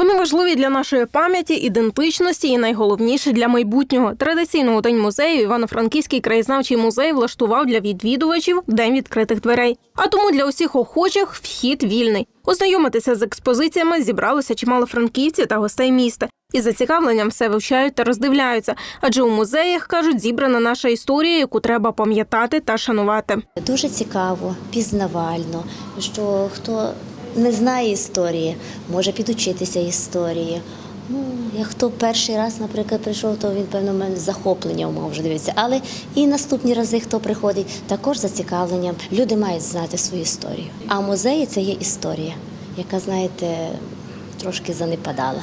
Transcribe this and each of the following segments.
Вони важливі для нашої пам'яті, ідентичності і найголовніше для майбутнього. Традиційно у день музею Івано-Франківський краєзнавчий музей влаштував для відвідувачів день відкритих дверей. А тому для усіх охочих вхід вільний. Ознайомитися з експозиціями зібралося чимало франківців та гостей міста. І зацікавленням все вивчають та роздивляються. Адже у музеях кажуть, зібрана наша історія, яку треба пам'ятати та шанувати. Дуже цікаво, пізнавально, що хто не знає історії, може підучитися історії. Ну, як хто перший раз, наприклад, прийшов, то він, певно, мене захоплення мав вже дивитися. Але і наступні рази, хто приходить, також зацікавлення. Люди мають знати свою історію. А музеї це є історія, яка, знаєте, трошки занепадала.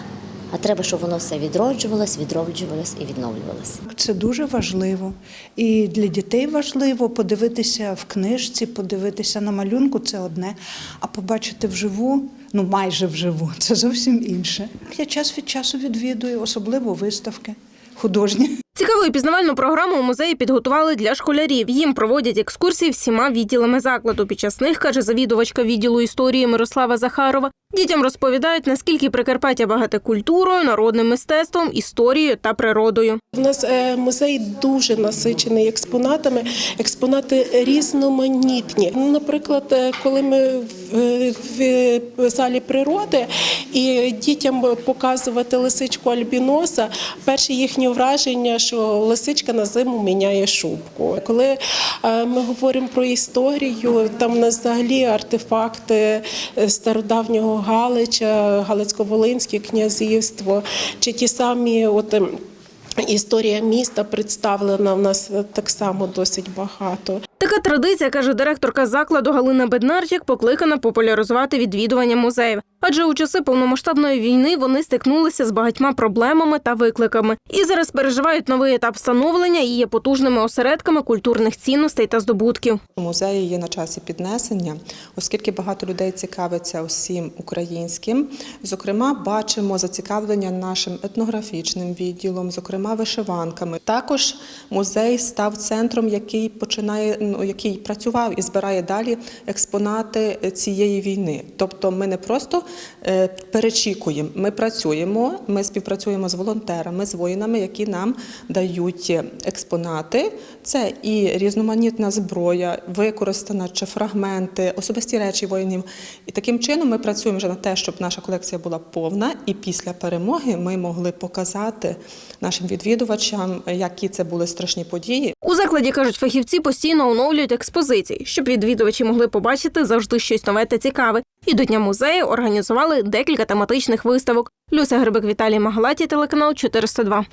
А треба, щоб воно все відроджувалось, відроджувалось і відновлювалось. Це дуже важливо. І для дітей важливо подивитися в книжці, подивитися на малюнку це одне, а побачити вживу, ну майже вживу, це зовсім інше. Я час від часу відвідую, особливо виставки художні. Цікаву і пізнавальну програму у музеї підготували для школярів. Їм проводять екскурсії всіма відділами закладу. Під час них, каже завідувачка відділу історії Мирослава Захарова, дітям розповідають, наскільки Прикарпаття багате культурою, народним мистецтвом, історією та природою. У нас е, музей дуже насичений експонатами. Експонати різноманітні. Наприклад, е, коли ми в, в залі природи і дітям показувати лисичку альбіноса, перші їхні враження, що лисичка на зиму міняє шубку. Коли е, ми говоримо про історію, там у нас взагалі артефакти е, стародавнього Галича, Галицько-Волинське князівство, чи ті самі от. ем, Історія міста представлена в нас так само досить багато. Така традиція, каже директорка закладу Галина Беднарчик, покликана популяризувати відвідування музеїв. Адже у часи повномасштабної війни вони стикнулися з багатьма проблемами та викликами. І зараз переживають новий етап становлення і є потужними осередками культурних цінностей та здобутків. Музеї є на часі піднесення, оскільки багато людей цікавиться усім українським. Зокрема, бачимо зацікавлення нашим етнографічним відділом, зокрема вишиванками. Також музей став центром, який починає ну, який працював і збирає далі експонати цієї війни. Тобто, ми не просто е, перечікуємо, ми працюємо, ми співпрацюємо з волонтерами, з воїнами, які нам дають експонати. Це і різноманітна зброя, використана чи фрагменти, особисті речі воїнів. І таким чином ми працюємо вже на те, щоб наша колекція була повна, і після перемоги ми могли показати нашим відвідувачам, які це були страшні події. У закладі кажуть, фахівці постійно оновлюють експозиції, щоб відвідувачі могли побачити завжди щось нове та цікаве. І до дня музею організували декілька тематичних виставок. Люся Грибик Віталій Магалаті, телеканал 402.